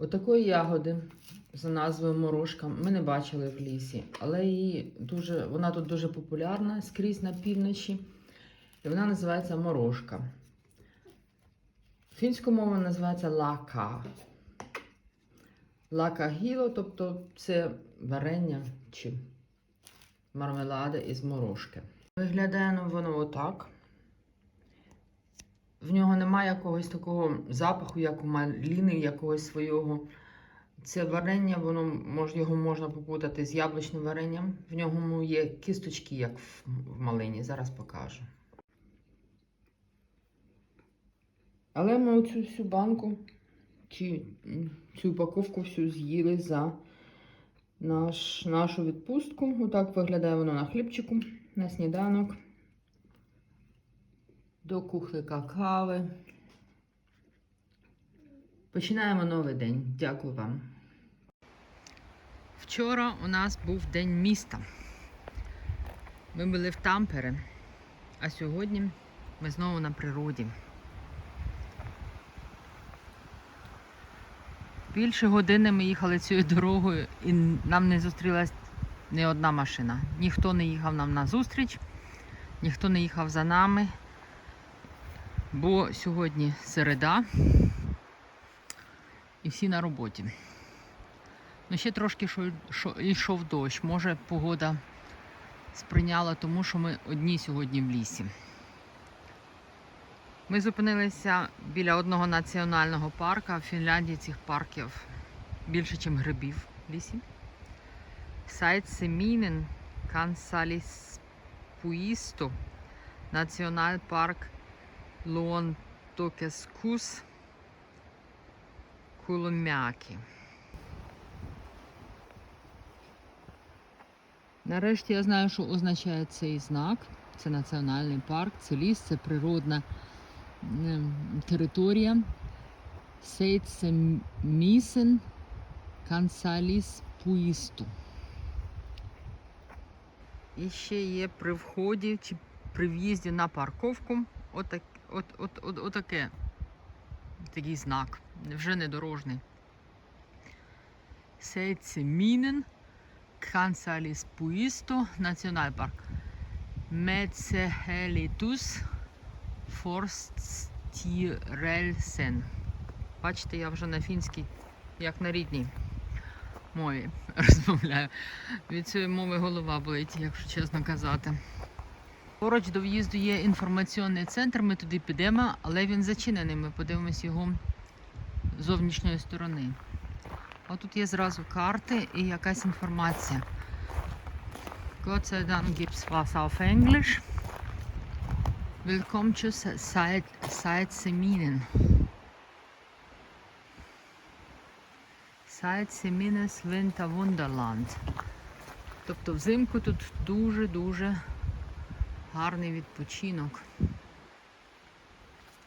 Отакої ягоди за назвою морошка ми не бачили в лісі, але її дуже, вона тут дуже популярна скрізь на півночі. І вона називається морошка. Фінською мовою називається лака. Лака гіло, тобто це варення чи мармелади із морошки. Виглядає воно отак. В нього немає якогось такого запаху, як у маліни, якогось свого. Це варення, воно мож, його можна попутати з яблучним варенням. В ньому є кісточки, як в, в малині. Зараз покажу. Але ми оцю всю банку чи цю упаковку всю з'їли за наш, нашу відпустку. Отак виглядає воно на хлібчику, на сніданок. До кухлика кави. Починаємо новий день. Дякую вам. Вчора у нас був день міста. Ми були в Тампере, а сьогодні ми знову на природі. Більше години ми їхали цією дорогою і нам не зустрілась ні одна машина. Ніхто не їхав нам на зустріч, ніхто не їхав за нами, бо сьогодні середа і всі на роботі. Ну, ще трошки шо- шо- йшов дощ. Може, погода сприйняла тому, що ми одні сьогодні в лісі. Ми зупинилися біля одного національного парку. В Фінляндії цих парків більше, ніж грибів в лісі. Сайт Семінен Кансаліспуїсто Національний парк Луонтокескус Кулумяки. Нарешті я знаю, що означає цей знак. Це національний парк, це ліс, це природна ем, територія. Сейце Місен Кансаліс Пуїсту. І ще є при вході чи при в'їзді на парковку отак, от, от, от, отаке, такий знак, вже не дорожний. Мінен Кансаліс Пуїсто Національпарк. Мецехелітус Форстірельсен. Бачите, я вже на фінській, як на рідній мові розмовляю. Від цієї мови голова болить, якщо чесно казати. Поруч до в'їзду є інформаційний центр, ми туди підемо, але він зачинений. Ми подивимось його з зовнішньої сторони. А тут є зразу карти і якась інформація. Gott sei Dank gibt's was auf Englisch. Willkommen zu Seit Seminen. Seit Semines Winter Wunderland. Тобто взимку тут дуже-дуже гарний відпочинок.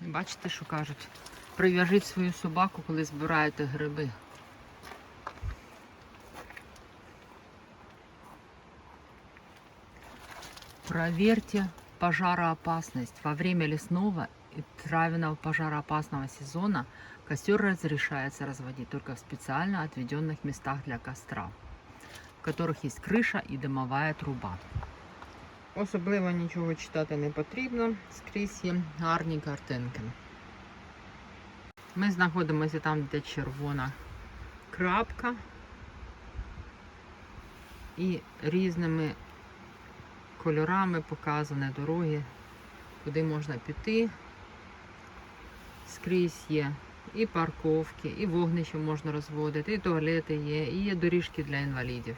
І Бачите, що кажуть? Прив'яжіть свою собаку, коли збираєте гриби. Проверьте пожароопасность. Во время лесного и травяного пожароопасного сезона костер разрешается разводить только в специально отведенных местах для костра, в которых есть крыша і димова труба. Особливо нічого читати не потрібно, скрізь є гарні картинки. Ми знаходимося там, де червона крапка. І різними кольорами показані дороги, куди можна піти. Скрізь є і парковки, і вогнище можна розводити, і туалети є, і є доріжки для інвалідів.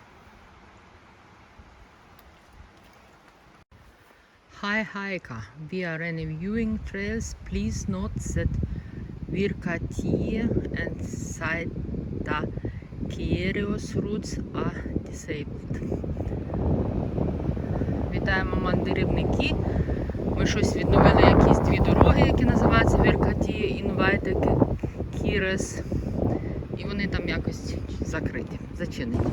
Hi Haika, we are reviewing trails. Please note that Virkatie and Saita Kierios routes are disabled. Вітаємо мандрівники. Ми щось відновили якісь дві дороги, які називаються Віркаті, Інвайте, Кірес. І вони там якось закриті, зачинені.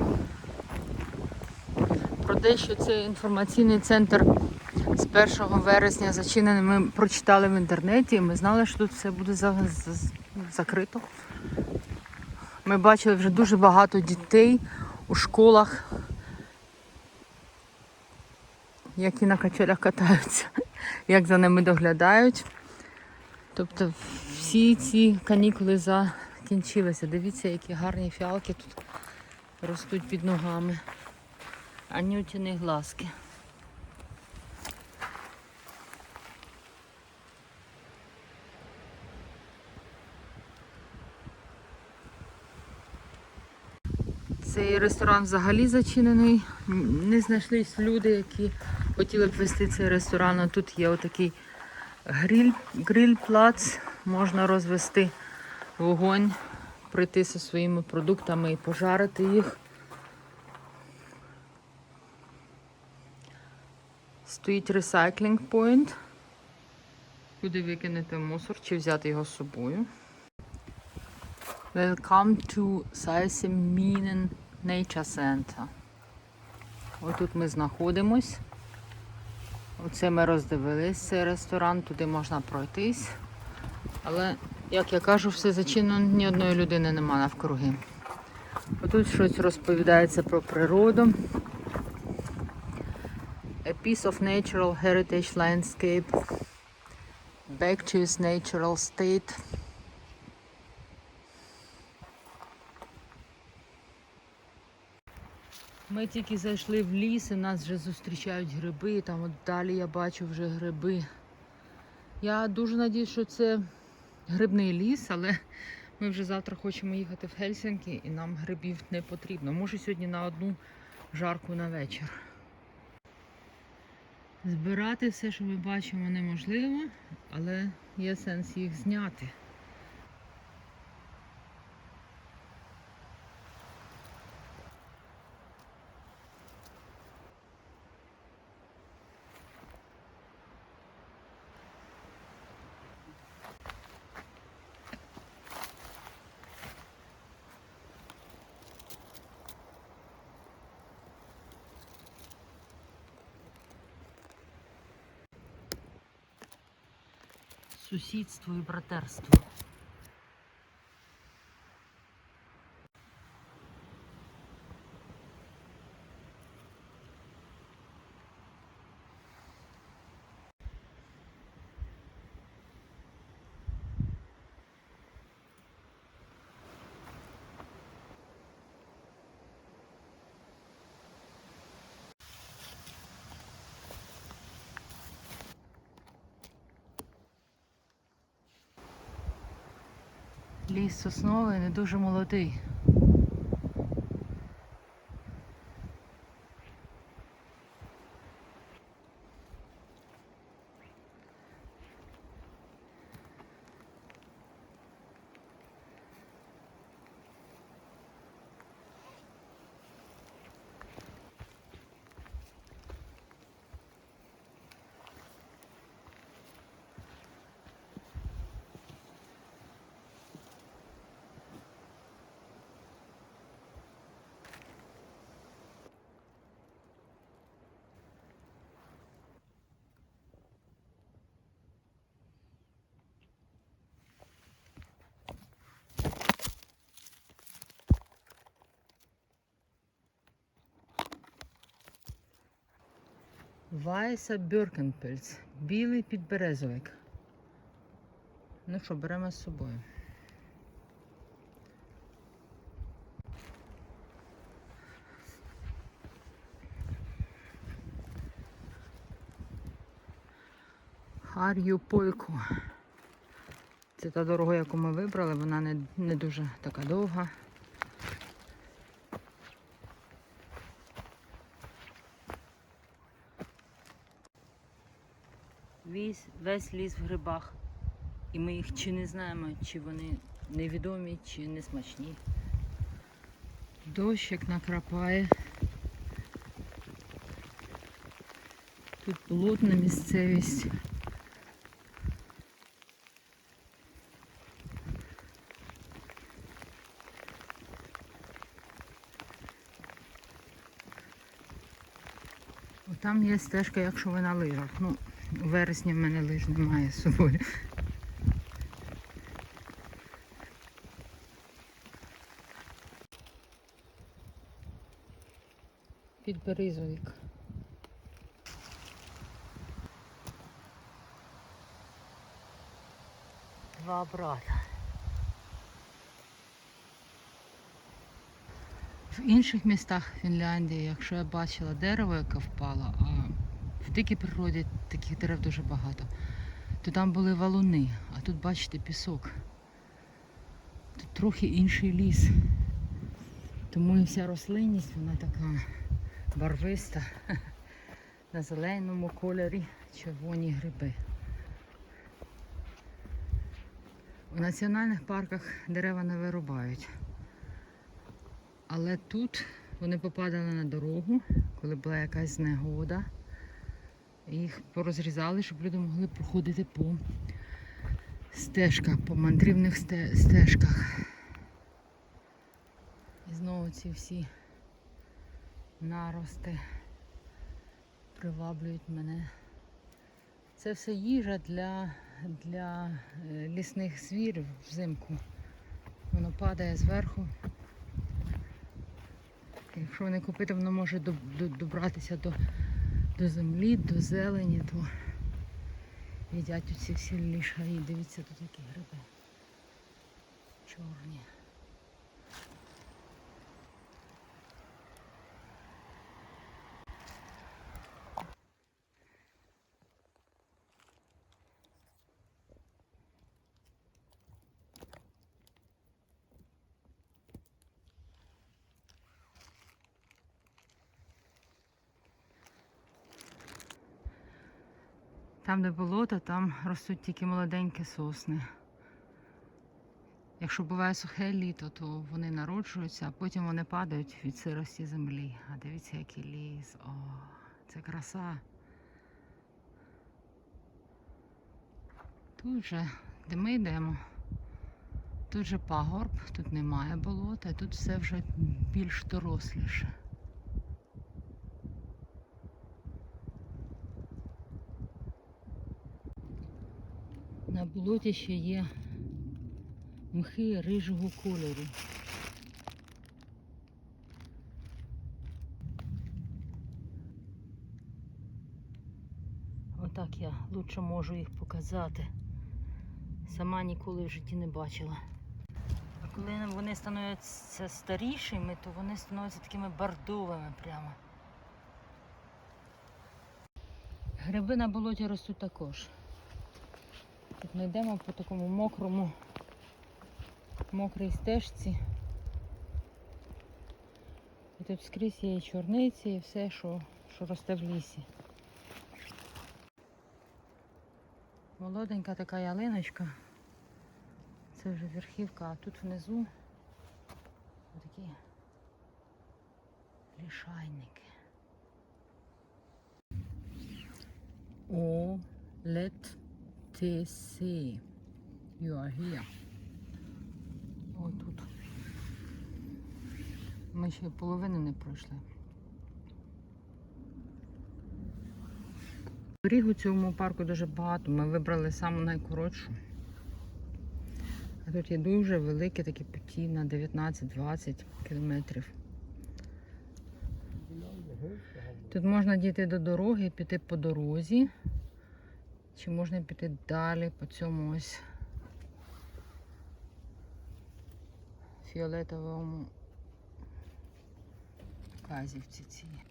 Про те, що це інформаційний центр з 1 вересня зачинений, ми прочитали в інтернеті, і ми знали, що тут все буде за- за- закрито. Ми бачили вже дуже багато дітей у школах, які на качелях катаються, як за ними доглядають. Тобто всі ці канікули закінчилися. Дивіться, які гарні фіалки тут ростуть під ногами. Анютіні глазки. Цей ресторан взагалі зачинений. Не знайшлись люди, які хотіли б вести цей ресторан. А тут є отакий гриль, гриль-плац. Можна розвести вогонь, прийти зі своїми продуктами і пожарити їх. Стоїть recycling point, куди викинути мусор чи взяти його з собою. Welcome to Salseminen Nature Center. Отут ми знаходимось. Оце ми роздивились цей ресторан, туди можна пройтись. Але, як я кажу, все зачинено, ні одної людини нема навкруги. Отут щось розповідається про природу. A piece of natural heritage landscape. Back to its natural state. Ми тільки зайшли в ліс і нас вже зустрічають гриби. Там от далі я бачу вже гриби. Я дуже надіюсь, що це грибний ліс, але ми вже завтра хочемо їхати в Хельсинки і нам грибів не потрібно. Може сьогодні на одну жарку на вечір. Збирати все, що ми бачимо, неможливо, але є сенс їх зняти. Сусідство і братерство. Ліс сосновий не дуже молодий. Вайса Бюркенпельц. Білий підберезовик. Ну що, беремо з собою. Хар'ю Польку. Це та дорога, яку ми вибрали, вона не, не дуже така довга. Весь, весь ліс в грибах. І ми їх чи не знаємо, чи вони невідомі, чи не смачні. Дощ як накрапає. Тут болотна місцевість. Там є стежка, якщо ви на лижах. Ну, у вересні в мене лиж немає з собою. Під березовик. Два брата. В інших містах Фінляндії, якщо я бачила дерево, яке впало, а в дикій природі таких дерев дуже багато, то там були валуни, а тут, бачите, пісок. Тут трохи інший ліс. Тому і вся рослинність, вона така барвиста, на зеленому кольорі червоні гриби. У національних парках дерева не вирубають. Але тут вони попадали на дорогу, коли була якась негода. Їх порозрізали, щоб люди могли проходити по стежках, по мандрівних стежках. І знову ці всі нарости приваблюють мене. Це все їжа для, для е, лісних звірів взимку. Воно падає зверху. Якщо не купити, воно може до- до- добратися до, до землі, до зелені, то їдять оці всі лішаї. Дивіться, тут які гриби. Чорні. Там, де болото, там ростуть тільки молоденькі сосни. Якщо буває сухе літо, то вони народжуються, а потім вони падають від сирості землі. А дивіться, який ліс. О, це краса. Тут же, де ми йдемо, тут же пагорб, тут немає болота, тут все вже більш доросліше. Болоті ще є мхи рижого кольору. Отак я лучше можу їх показати. Сама ніколи в житті не бачила. А коли вони становляться старішими, то вони становляться такими бордовими прямо. Гриби на болоті ростуть також. Тут ми йдемо по такому мокрому, мокрій стежці. І тут скрізь є і чорниці, і все, що, що росте в лісі. Молоденька така ялиночка. Це вже верхівка, а тут внизу такі лішайники. О, let TC. You are here. Ой, тут. Ми ще половини не пройшли. Доріг у цьому парку дуже багато. Ми вибрали саму найкоротшу. А тут є дуже великі такі путі на 19-20 кілометрів. Тут можна дійти до дороги, піти по дорозі. Чи можна піти далі по цьому ось фіолетовому казівці цій.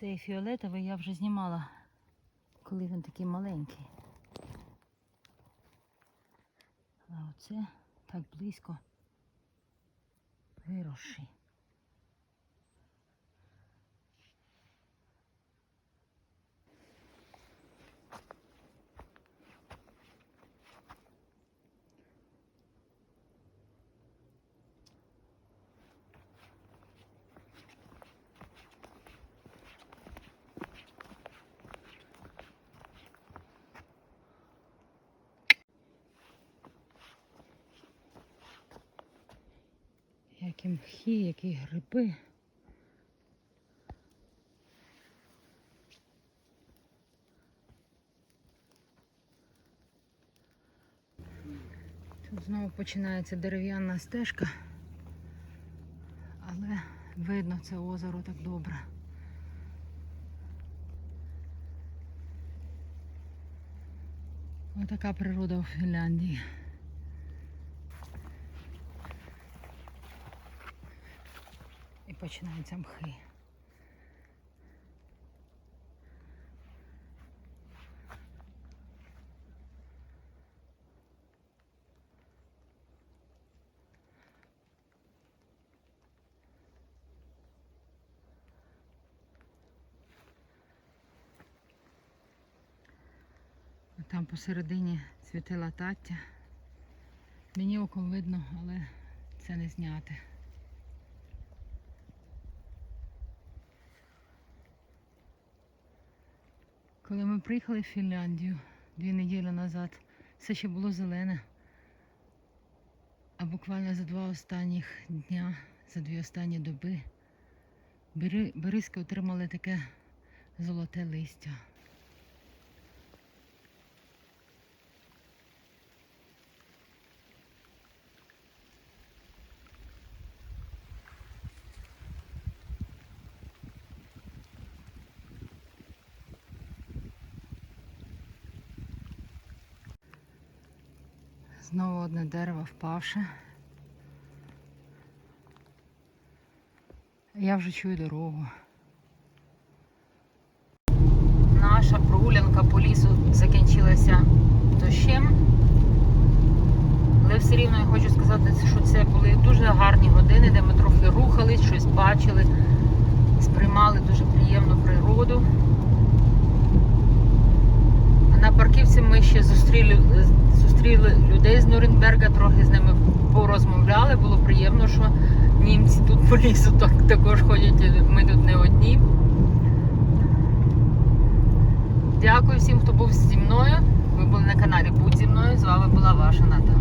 Цей фіолетовий я вже знімала, коли він такий маленький. А оце так близько виросший. Які мхи, які гриби. Тут знову починається дерев'яна стежка, але видно це озеро так добре. Отака природа у Фінляндії. Починаються мхи. Там посередині цвіте латаття. Мені оком видно, але це не зняти. Коли ми приїхали в Фінляндію дві неділі назад, все ще було зелене. А буквально за два останніх дня, за дві останні доби, бериски отримали таке золоте листя. Знову одне дерево впавше. Я вже чую дорогу. Наша прогулянка по лісу закінчилася дощем. Але все рівно я хочу сказати, що це були дуже гарні години, де ми трохи рухались, щось бачили, сприймали дуже приємну природу. На парківці ми ще зустріли, зустріли людей з Нюрнберга, трохи з ними порозмовляли. Було приємно, що німці тут по лісу так, також ходять, ми тут не одні. Дякую всім, хто був зі мною. Ви були на каналі Будь зі мною. З вами була ваша Наташа.